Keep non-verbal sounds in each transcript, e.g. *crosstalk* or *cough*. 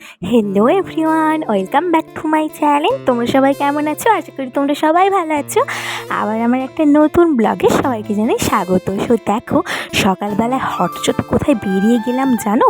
Hello everyone welcome back to my channel তোমরা সবাই কেমন আছো? আশা করি তোমরা সবাই ভালো আছো। আবার আমার একটা নতুন ব্লগে সবাইকে জানাই স্বাগত। সো দেখো সকালবেলায় হটচট কোথায় বেরিয়ে গেলাম জানো?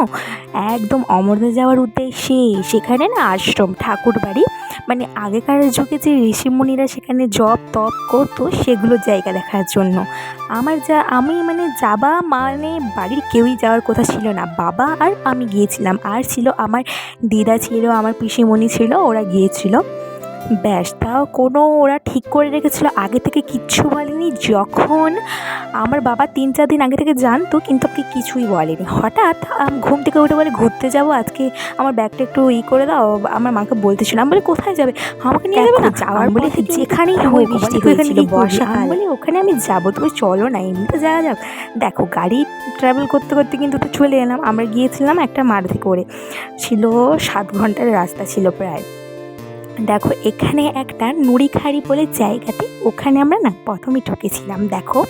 একদম অমরদা যাওয়ার উদ্দেশ্যে। সেখানে না আশ্রম ঠাকুর বাড়ি মানে আগেকার যুগে যে ঋষিমুনিরা সেখানে জব তপ করতো, সেগুলো জায়গা দেখার জন্য। আমার যা, আমি মানে যাবা মানে বাড়ির কেউই যাওয়ার কথা ছিল না। বাবা আর আমি গিয়েছিলাম। আর ছিল, আমার দিদা ছিল, আমার পিসিমণি ছিল, ওরা গিয়েছিল। ব্যাস তাও কোনো ওরা ঠিক করে রেখেছিল। আগে থেকে কিচ্ছু বলেনি। যখন আমার বাবা তিন চার দিন আগে থেকে জানতো কিন্তু ওকে কিছুই বলেনি। হঠাৎ ঘুম থেকে উঠে বলে ঘুরতে যাব? আজকে আমার ব্যাগটা একটু ই করে দাও। আমার মাকে বলতেছিল। আমি বলি কোথায় যাবে? আমাকে নিয়ে যাবে না? যাওয়ার বলে যেখানেই হয় বৃষ্টি হয়েছিল বর্ষাকাল বলে ওখানে আমি যাব তুমি চলো না এমনিতে যাওয়া যাক। দেখো গাড়ি ট্রাভেল করতে করতে কিন্তু তো চলে এলাম। আমরা গিয়েছিলাম একটা মারুতি করে। ছিল সাত ঘণ্টার রাস্তা ছিল প্রায়। দেখো, এখানে একটা নুড়িখাড়ি বলে জায়গাতে ওখানে আমরা না প্রথমে ঢুকেছিলাম, দেখো।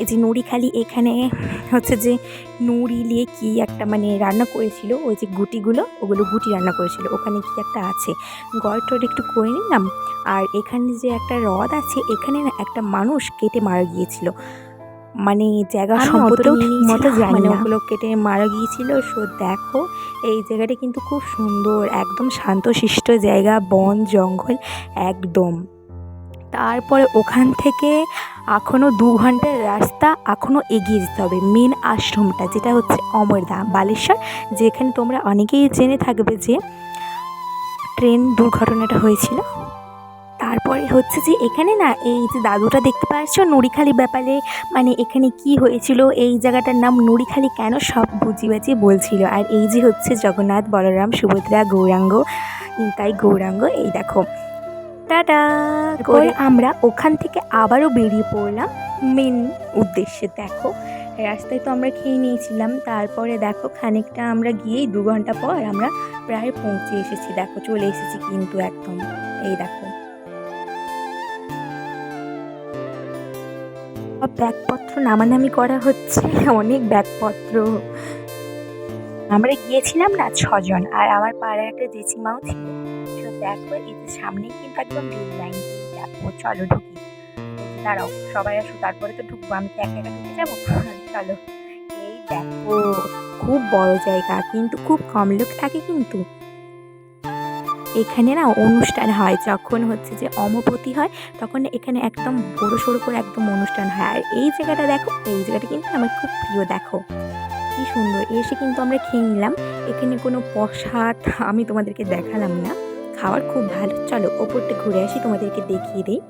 এই যে নুড়িখালি এখানে হচ্ছে যে নুড়ি নিয়ে কী একটা মানে রান্না করেছিল, ওই যে গুটিগুলো, ওগুলো গুটি রান্না করেছিল, ওখানে কি একটা আছে? টড় একটু করে নিলাম। আর এখানে যে একটা হ্রদ আছে, এখানে না একটা মানুষ কেটে মারা গিয়েছিল। মানে জায়গা আমি সম্পত্তি ঠিক মতো জানি মানে না। ওগুলো কেটে মারা গিয়েছিল। সো দেখো এই জায়গাটা কিন্তু খুব সুন্দর একদম শান্তশিষ্ট জায়গা বন জঙ্গল একদম। তারপরে ওখান থেকে এখনও দু ঘণ্টার রাস্তা এখনও এগিয়ে যেতে হবে। মেন আশ্রমটা যেটা হচ্ছে অমরদা বালেশ্বর যেখানে তোমরা অনেকেই জেনে থাকবে যে ট্রেন দুর্ঘটনাটা হয়েছিল। তারপরে হচ্ছে যে এখানে না এই যে দাদুটা দেখতে পাচ্ছ নুড়িখালি ব্যাপারে মানে এখানে কি হয়েছিল এই জায়গাটার নাম নুড়িখালি কেন সব বুঝিয়ে বাজিয়ে বলছিল? আর এই যে হচ্ছে জগন্নাথ বলরাম সুভদ্রা গৌরাঙ্গ তাই গৌরাঙ্গ এই দেখো। টাটা! করে আমরা ওখান থেকে আবারও বেরিয়ে পড়লাম মেন উদ্দেশ্যে দেখো। রাস্তায় তো আমরা খেয়ে নিয়েছিলাম তারপরে দেখো খানিকটা আমরা গিয়েই দু ঘণ্টা পর আমরা প্রায় পৌঁছে এসেছি দেখো চলে এসেছি কিন্তু একদম এই দেখো। সব ব্যাগপত্র নামানামি করা হচ্ছে, অনেক ব্যাগপত্র। আমরা গিয়েছিলাম না ছজন, আর আমার পাড়ার একটা জেঠিমাও ছিল। তো দেখো, এই যে সামনেই কিন্তু একদম রেল লাইন, দেখো, চলো ঢুকি। দাঁড়াও, সবাই আসো তারপরে তো ঢুকবো, আমি তো একা একা ঢুকে যাব? *laughs* চলো, এই দেখো, খুব বড় জায়গা, কিন্তু খুব কম লোক থাকে কিন্তু। এখানে না অনুষ্ঠান হয়, যখন হচ্ছে যে অমপতি হয়, তখন এখানে একদম বড়ো সড়ো করে একদম অনুষ্ঠান হয়। আর এই জায়গাটা দেখো, এই জায়গাটা কিন্তু আমার খুব প্রিয়, দেখো। কি সুন্দর। এসে কিন্তু আমরা খেয়ে নিলাম। এখানে কোনো প্রসাদ আমি তোমাদেরকে দেখালাম না। খাওয়ার খুব ভালো। চলো, ওপরটা ঘুরে আসি, তোমাদেরকে দেখিয়ে দিই।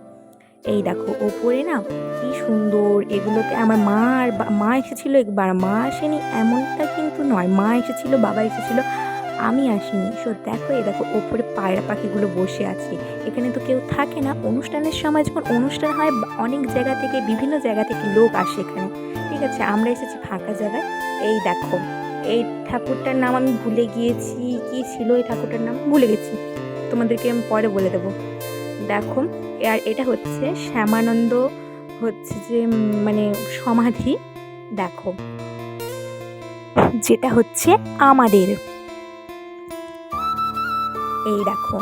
এই দেখো, ওপরে না কি সুন্দর। এগুলোতে আমার মা আর মা এসেছিল একবার। মা আসেনি, এমনটা কিন্তু নয়। মা এসেছিল, বাবা এসেছিল। আমি আসিনি। সো দেখো এই দেখো ওপরে পায়রা পাখিগুলো বসে আছে। এখানে তো কেউ থাকে না। অনুষ্ঠানের সময় যখন অনুষ্ঠান হয়, অনেক জায়গা থেকে, বিভিন্ন জায়গা থেকে লোক আসে এখানে। ঠিক আছে, আমরা এসেছি ফাঁকা জায়গায়। এই দেখো, এই ঠাকুরটার নাম আমি ভুলে গিয়েছি। কি ছিল এই ঠাকুরটার নাম? ভুলে গেছি। তোমাদেরকে আমি পরে বলে দেবো। দেখো আর এটা হচ্ছে শ্যামানন্দ, হচ্ছে যে মানে সমাধি। দেখো, যেটা হচ্ছে আমাদের এই দেখো।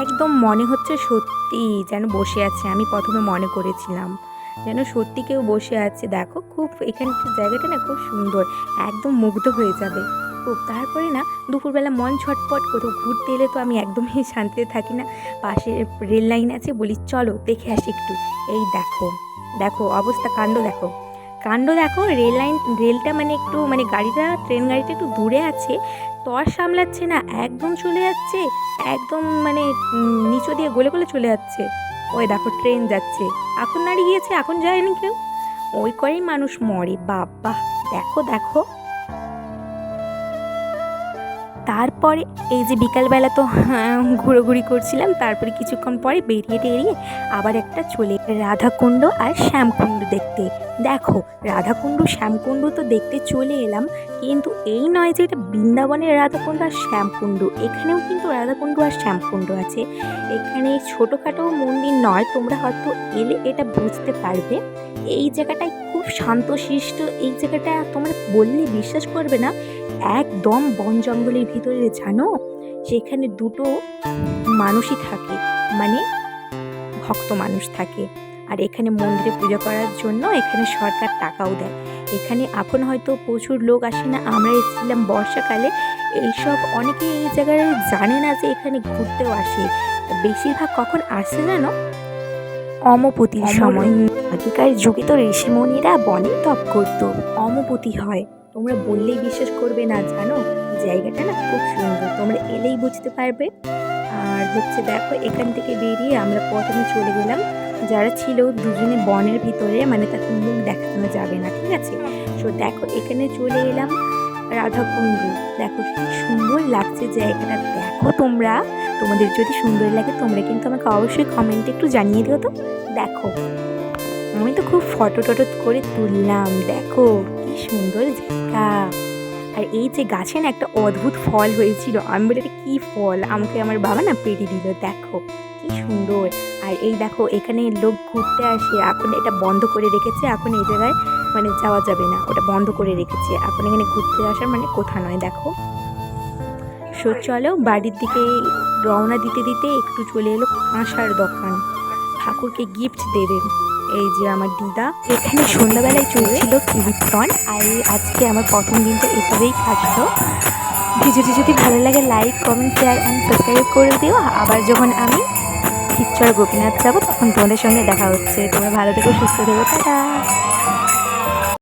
একদম মনে হচ্ছে সত্যি যেন বসে আছে। আমি প্রথমে মনে করেছিলাম যেন সত্যি কেউ বসে আছে। দেখো, খুব এখানকার জায়গাটা না খুব সুন্দর, একদম মুগ্ধ হয়ে যাবে। খুব তারপরে না দুপুরবেলা মন ছটপট কোথাও ঘুরতে এলে তো আমি একদমই *laughs* শান্তিতে থাকি না। পাশে রেল লাইন আছে, বলি, চলো, দেখে আসি একটু। এই দেখো দেখো, অবস্থা কাণ্ড দেখো। কাণ্ড দেখো, রেল লাইন, রেলটা মানে একটু মানে গাড়িটা, ট্রেন গাড়িটা একটু দূরে আছে, তর সামলাচ্ছে না, একদম চলে যাচ্ছে, একদম মানে নিচু দিয়ে গলে গলে চলে যাচ্ছে। ওই দেখো, ট্রেন যাচ্ছে। এখন দাঁড়িয়ে গিয়েছে, এখন যায়নি কেউ? ওই করেই মানুষ মরে, বাবা। দেখো দেখো। তারপরে এই যে বিকালবেলা তো হ্যাঁ, ঘোরাঘুরি করছিলাম তারপরে কিছুক্ষণ পরে বেরিয়ে টেরিয়ে আবার একটা চলে রাধাকুণ্ড আর শ্যামকুণ্ড দেখতে। দেখো রাধাকুণ্ড শ্যামকুণ্ড তো দেখতে চলে এলাম কিন্তু এই নয় যে এটা বৃন্দাবনের রাধাকুণ্ড আর শ্যামকুণ্ড এখানেও কিন্তু রাধাকুণ্ড আর শ্যামকুণ্ড আছে। এখানে ছোটোখাটো মন্দির নয় তোমরা হয়তো এলে এটা বুঝতে পারবে। এই জায়গাটায় শান্তশিষ্ট, এই জায়গাটা তোমরা বললে বিশ্বাস করবে না। একদম বন জঙ্গলের ভিতরে জানো? সেখানে দুটো মানুষই থাকে মানে ভক্ত মানুষ থাকে। আর এখানে মন্দিরে পুজো করার জন্য এখানে সরকার টাকাও দেয়। এখানে এখন হয়তো প্রচুর লোক আসে না, আমরা এসেছিলাম বর্ষাকালে। এইসব অনেকে এই জায়গায় জানে না যে এখানে ঘুরতেও আসে। বেশিরভাগ কখন আসে জানো? অমপতির সময়। আগেকার যুগে তো ঋষিমণিরা বনে তপ করতো। অমপতি হয়। তোমরা বললেই বিশ্বাস করবে না জানো? জায়গাটা না খুব সুন্দর। তোমরা এলেই বুঝতে পারবে। আর হচ্ছে দেখো এখান থেকে বেরিয়ে আমরা প্রথমে চলে গেলাম। যারা ছিল দুজনে বনের ভিতরে মানে তাকে মুখ দেখানো যাবে না ঠিক আছে? সো দেখো এখানে চলে এলাম। রাধাকুণ্ড দেখো কি সুন্দর লাগছে জায়গাটা। দেখো তোমরা, তোমাদের যদি সুন্দর লাগে তোমরা কিন্তু আমাকে অবশ্যই কমেন্টে একটু জানিয়ে দিও তো। দেখো, আমি তো খুব ফটো টটো করে তুললাম, দেখো কি সুন্দর জায়গা। আর এই যে গাছে না একটা অদ্ভুত ফল হয়েছিল, আমি বলি কী ফল? আমাকে আমার বাবা না পেড়ে দিল, দেখো কি সুন্দর। আর এই দেখো, এখানে লোক ঘুরতে আসে, এখন এটা বন্ধ করে রেখেছে, এখন এই জায়গায় মানে যাওয়া যাবে না। ওটা বন্ধ করে রেখেছে। এখন এখানে ঘুরতে আসার মানে কোথা নয়, দেখো। সো চলো বাড়ির দিকে রওনা দিতে দিতে একটু চলে এলো কাঁসার দোকান। ঠাকুরকে গিফট দেবেন এই যে আমার দিদা। এখানে সন্ধ্যাবেলায় চলছিল কীর্তন। আর আজকে আমার প্রথম দিনটা এভাবেই কাটলো। ভিডিওটি যদি ভালো লাগে like comment share and subscribe করে দিও। আবার যখন আমি খিচ্চর গোপীনাথ যাব, তখন তোমাদের সঙ্গে দেখা হচ্ছে। তোমরা ভালো থেকো, সুস্থ থেকো। টাটা।